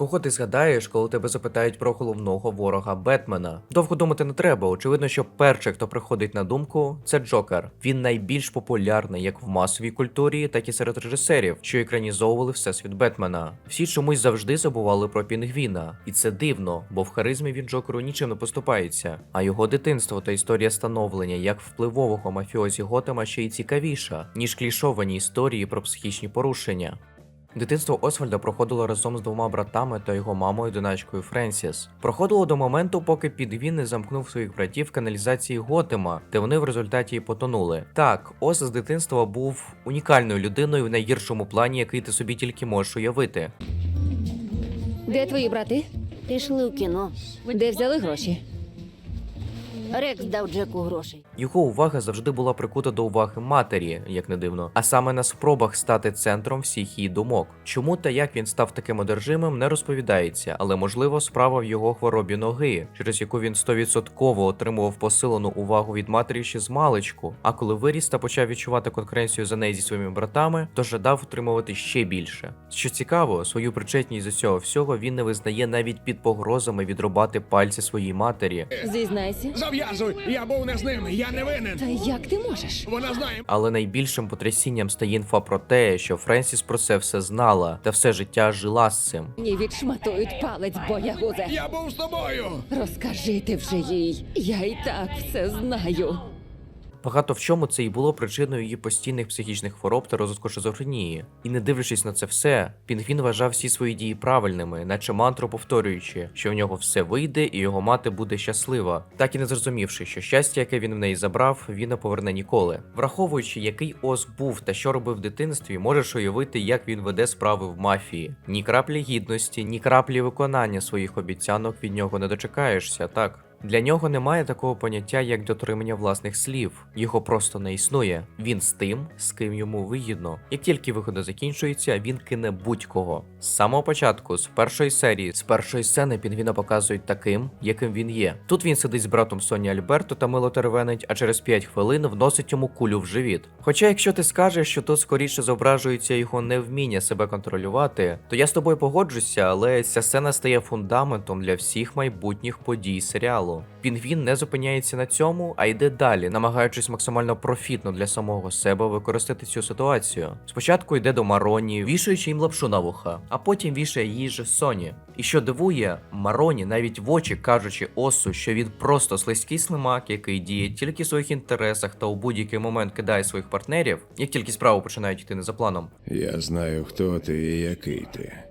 Кого ти згадаєш, коли тебе запитають про головного ворога Бетмена? Довго думати не треба. Очевидно, що перший, хто приходить на думку, це Джокер. Він найбільш популярний як в масовій культурі, так і серед режисерів, що екранізовували всесвіт Бетмена. Всі чомусь завжди забували про Пінгвіна, і це дивно, бо в харизмі він Джокеру нічим не поступається. А його дитинство та історія становлення як впливового мафіозі Готема ще й цікавіша, ніж клішовані історії про психічні порушення. Дитинство Освальда проходило разом з двома братами та його мамою доначкою Френсіс. Проходило до моменту, поки Підвін не замкнув своїх братів в каналізації Готема, де вони в результаті і потонули. Так, Ос з дитинства був унікальною людиною в найгіршому плані, який ти собі тільки можеш уявити. Де твої брати? Пішли у кіно. Де взяли гроші? Рекс дав Джеку грошей. Його увага завжди була прикута до уваги матері, як не дивно, а саме на спробах стати центром всіх її думок. Чому та як він став таким одержимим, не розповідається, але можливо справа в його хворобі ноги, через яку він стовідсотково отримував посилену увагу від матері ще з маличку. А коли виріс та почав відчувати конкуренцію за неї зі своїми братами, то жадав отримувати ще більше. Що цікаво, свою причетність до цього всього він не визнає навіть під погрозами відрубати пальці своїй матері. Зізнайся. Зав'язуй! Я був не з ним, я не винен. Та як ти можеш? Вона знає. Але найбільшим потрясінням стає інфа про те, що Френсіс про це все знала та все життя жила з цим. Мені відшматують палець, боягузе. Я був з тобою. Розкажи ти вже їй. Я і так все знаю. Багато в чому це і було причиною її постійних психічних хвороб та розвитку шизофренії. І не дивлячись на це все, Пінгвін вважав всі свої дії правильними, наче мантру повторюючи, що в нього все вийде і його мати буде щаслива, так і не зрозумівши, що щастя, яке він в неї забрав, він не поверне ніколи. Враховуючи, який Оз був та що робив в дитинстві, можеш уявити, як він веде справи в мафії. Ні краплі гідності, ні краплі виконання своїх обіцянок від нього не дочекаєшся, так. Для нього немає такого поняття, як дотримання власних слів. Його просто не існує. Він з тим, з ким йому вигідно. Як тільки виходи закінчуються, він кине будь-кого. З самого початку, з першої серії, з першої сцени Пінгвіна показують таким, яким він є. Тут він сидить з братом Соні Альберто та мило теревенить, а через 5 хвилин вносить йому кулю в живіт. Хоча, якщо ти скажеш, що тут скоріше зображується його невміння себе контролювати, то я з тобою погоджуся, але ця сцена стає фундаментом для всіх майбутніх подій серіалу. Пінгвін не зупиняється на цьому, а йде далі, намагаючись максимально профітно для самого себе використати цю ситуацію. Спочатку йде до Мароні, вішаючи їм лапшу на вуха, а потім вішає їй же Соні. І що дивує, Мароні навіть в очі кажучи осу, що він просто слизький слимак, який діє тільки в своїх інтересах та у будь-який момент кидає своїх партнерів, як тільки справи починають йти не за планом. Я знаю, хто ти і який ти.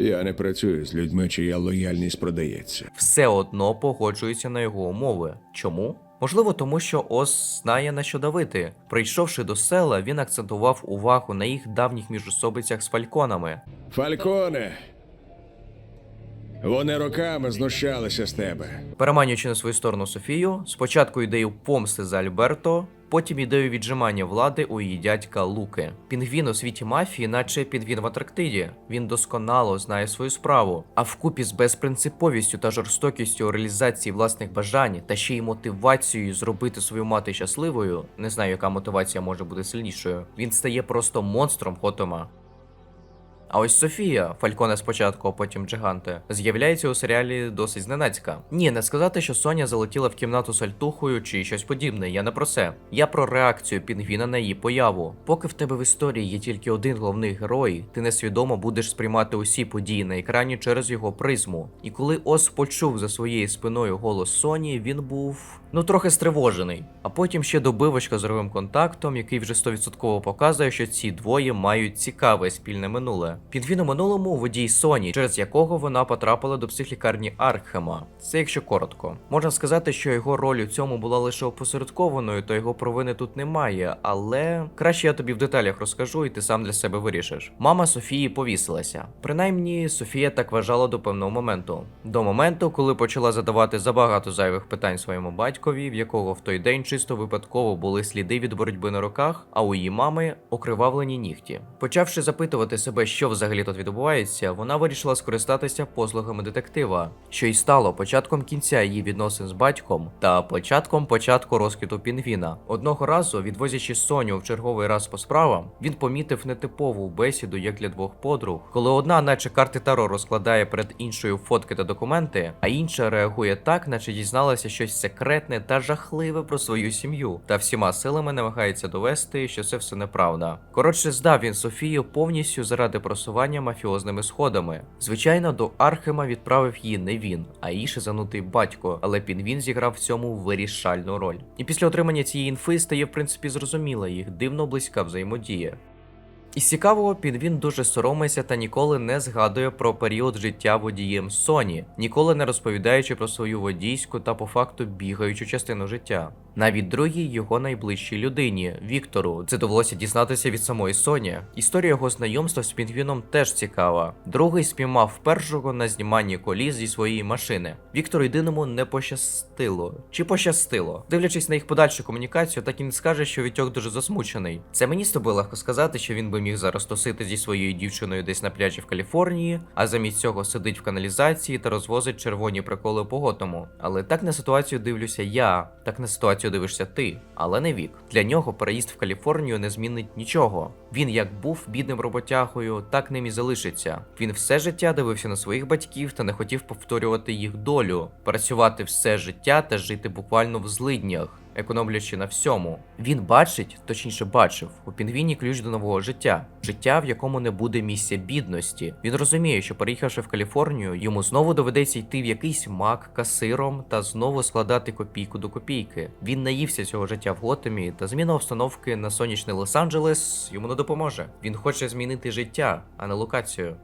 Я не працюю з людьми, чия лояльність продається. все одно погоджується на його умови. Чому? Можливо, тому що Ос знає на що давити. Прийшовши до села, він акцентував увагу на їх давніх міжособицях з фальконами. Фальконе! Вони роками знущалися з тебе. Переманюючи на свою сторону Софію, спочатку ідею помсти за Альберто, потім ідею віджимання влади у її дядька Луки. Пінгвін у світі мафії, наче підвін в Антарктиді. Він досконало знає свою справу. А вкупі з безпринциповістю та жорстокістю у реалізації власних бажань та ще й мотивацією зробити свою мати щасливою, не знаю, яка мотивація може бути сильнішою. Він стає просто монстром Хотома. А ось Софія, Фальконе спочатку, а потім Джиганте, з'являється у серіалі досить зненацька. Ні, не сказати, що Соня залетіла в кімнату з альтухою чи щось подібне. Я не про це. Я про реакцію Пінгвіна на її появу. Поки в тебе в історії є тільки один головний герой, ти несвідомо будеш сприймати усі події на екрані через його призму. І коли Ос почув за своєю спиною голос Соні, він був ну трохи стривожений. А потім ще добивочка з ровим контактом, який вже 100% показує, що ці двоє мають цікаве спільне минуле. Пінгвін у минулому водій Соні, через якого вона потрапила до психлікарні Аркхема. Це якщо коротко. Можна сказати, що його роль у цьому була лише опосередкованою, то його провини тут немає, але краще я тобі в деталях розкажу, і ти сам для себе вирішиш. Мама Софії повісилася. Принаймні, Софія так вважала до певного моменту. До моменту, коли почала задавати забагато зайвих питань своєму батьку. Батькові, в якого в той день чисто випадково були сліди від боротьби на руках, а у її мами окривавлені нігті. Почавши запитувати себе, що взагалі тут відбувається, вона вирішила скористатися послугами детектива, що й стало початком кінця її відносин з батьком та початком початку розквіту пінгвіна. Одного разу, відвозячи Соню в черговий раз по справам, він помітив нетипову бесіду як для двох подруг, коли одна, наче карти Таро, розкладає перед іншою фотки та документи, а інша реагує так, наче дізналася щось секретне та жахливе про свою сім'ю, та всіма силами намагається довести, що це все неправда. Коротше, здав він Софію повністю заради просування мафіозними сходами. Звичайно, до Архема відправив її не він, а її шизанутий батько, але Пінгвін зіграв в цьому вирішальну роль. І після отримання цієї інфи стає в принципі зрозуміла їх дивно близька взаємодія. Із цікавого, Пінгвін дуже соромиться та ніколи не згадує про період життя водієм Соні, ніколи не розповідаючи про свою водійську та по факту бігаючу частину життя. Навіть другій його найближчій людині Віктору це довелося дізнатися від самої Соні. Історія його знайомства з Пінгвіном теж цікава. Другий спіймав першого на зніманні коліс зі своєї машини. Віктору єдиному не пощастило. Чи пощастило? Дивлячись на їх подальшу комунікацію, так і не скаже, що Вітьок дуже засмучений. Це мені з тобою легко сказати, що він би міг зараз тусити зі своєю дівчиною десь на пляжі в Каліфорнії, а замість цього сидить в каналізації та розвозить червоні приколи по готому. Але так на ситуацію дивлюся я, так на ситуацію дивишся ти, але не вік. Для нього переїзд в Каліфорнію не змінить нічого. Він як був бідним роботягою, так ним і залишиться. Він все життя дивився на своїх батьків та не хотів повторювати їх долю, працювати все життя та жити буквально в злиднях. Економлячи на всьому, він бачить, точніше бачив, у пінгвіні ключ до нового життя, життя, в якому не буде місця бідності. Він розуміє, що переїхавши в Каліфорнію, йому знову доведеться йти в якийсь мак касиром та знову складати копійку до копійки. Він наївся цього життя в Готемі, та зміна обстановки на сонячний Лос-Анджелес йому не допоможе. Він хоче змінити життя, а не локацію.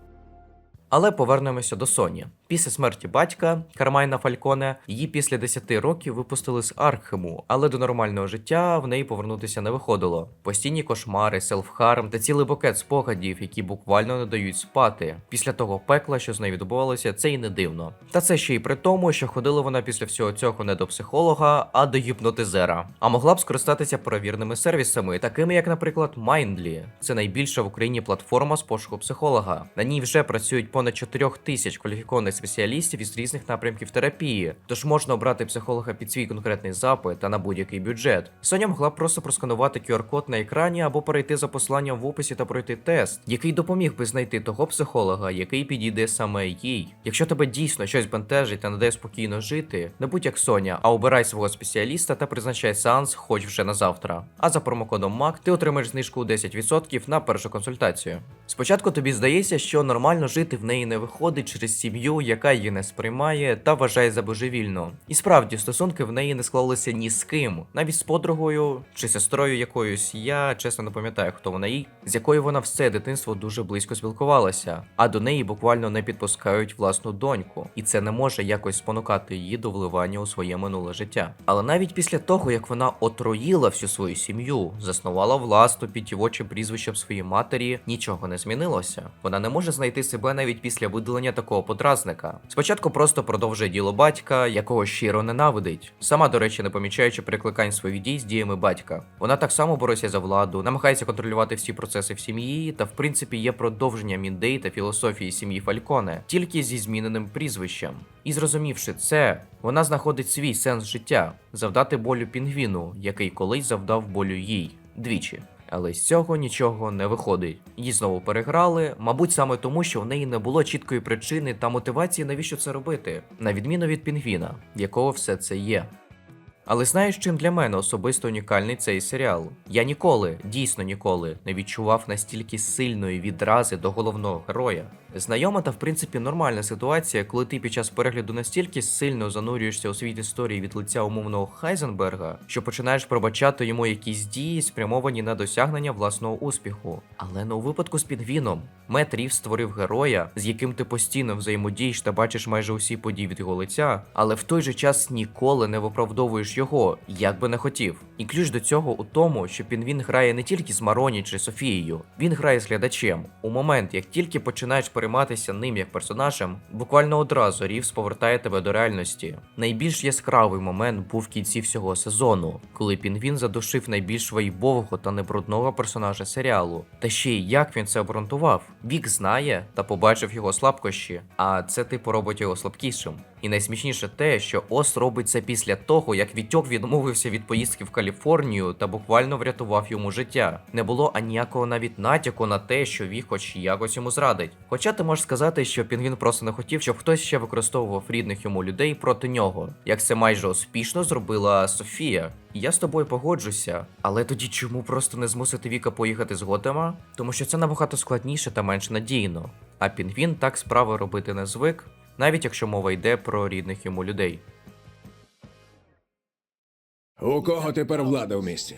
Але повернемося до Соні. Після смерті батька Кармайна Фальконе її після 10 років випустили з Архему, але до нормального життя в неї повернутися не виходило. Постійні кошмари, селфхарм та цілий букет спогадів, які буквально не дають спати. Після того пекла, що з нею відбувалося, це і не дивно. Та це ще й при тому, що ходила вона після всього цього не до психолога, а до гіпнотизера. А могла б скористатися перевірними сервісами, такими як, наприклад, Mindly. Це найбільша в Україні платформа з пошуку психолога. На ній вже працюють понад 4 тисяч кваліфікованих спеціалістів із різних напрямків терапії, тож можна обрати психолога під свій конкретний запит та на будь-який бюджет. Соня могла просто просканувати QR-код на екрані або перейти за посиланням в описі та пройти тест, який допоміг би знайти того психолога, який підійде саме їй. Якщо тебе дійсно щось бентежить та не дає спокійно жити, не будь як Соня, а обирай свого спеціаліста та призначай сеанс хоч вже на завтра. А за промокодом MAC ти отримаєш знижку 10% на першу консультацію. Спочатку тобі здається, що нормально жити в неї не виходить через сім'ю, яка її не сприймає та вважає за божевільну. І справді стосунки в неї не склалися ні з ким, навіть з подругою чи сестрою якоюсь. Я чесно не пам'ятаю, хто вона їй, з якою вона все дитинство дуже близько спілкувалася, а до неї буквально не підпускають власну доньку, і це не може якось спонукати її до вливання у своє минуле життя. Але навіть після того, як вона отруїла всю свою сім'ю, заснувала власну підтівочим прізвищем своїй матері, нічого не змінилося. Вона не може знайти себе навіть після видалення такого подразника. Спочатку просто продовжує діло батька, якого щиро ненавидить. Сама, до речі, не помічаючи прикликань своїх дій з діями батька. Вона так само бореться за владу, намагається контролювати всі процеси в сім'ї, та в принципі є продовженням ідей та філософії сім'ї Фальконе, тільки зі зміненим прізвищем. І зрозумівши це, вона знаходить свій сенс життя завдати болю пінгвіну, який колись завдав болю їй двічі. Але з цього нічого не виходить. Її знову переграли, мабуть, саме тому, що в неї не було чіткої причини та мотивації, навіщо це робити, на відміну від пінгвіна, в якого все це є. Але знаєш, чим для мене особисто унікальний цей серіал? Я ніколи, дійсно ніколи, не відчував настільки сильної відрази до головного героя. Знайома та в принципі нормальна ситуація, коли ти під час перегляду настільки сильно занурюєшся у світ історії від лиця умовного Хайзенберга, що починаєш пробачати йому якісь дії, спрямовані на досягнення власного успіху. Але не у випадку з Пінгвіном. Мет Рів створив героя, з яким ти постійно взаємодієш та бачиш майже усі події від його лиця, але в той же час ніколи не виправдовуєш його, як би не хотів. І ключ до цього у тому, що Пінгвін грає не тільки з Мароні чи Софією, він грає з глядачем. У момент, як тільки починаєш перейматися ним як персонажем, буквально одразу Рівс повертає тебе до реальності. Найбільш яскравий момент був в кінці всього сезону, коли Пінгвін задушив найбільш вайбового та небрудного персонажа серіалу. Та ще й як він це обґрунтував. Вік знає та побачив його слабкощі, а це типу робить його слабкішим. І найсмішніше те, що Ос робить це після того, як Вітьок відмовився від поїздки в Каліфорнію та буквально врятував йому життя. Не було аніякого навіть натяку на те, що Вік хоч якось йому зрадить. Хоча ти можеш сказати, що Пінгвін просто не хотів, щоб хтось ще використовував рідних йому людей проти нього, як це майже успішно зробила Софія. Я з тобою погоджуся, але тоді чому просто не змусити Віка поїхати з Готема? Тому що це набагато складніше та менш надійно. А Пінгвін так справи робити не звик, навіть якщо мова йде про рідних йому людей. У кого тепер влада в місті?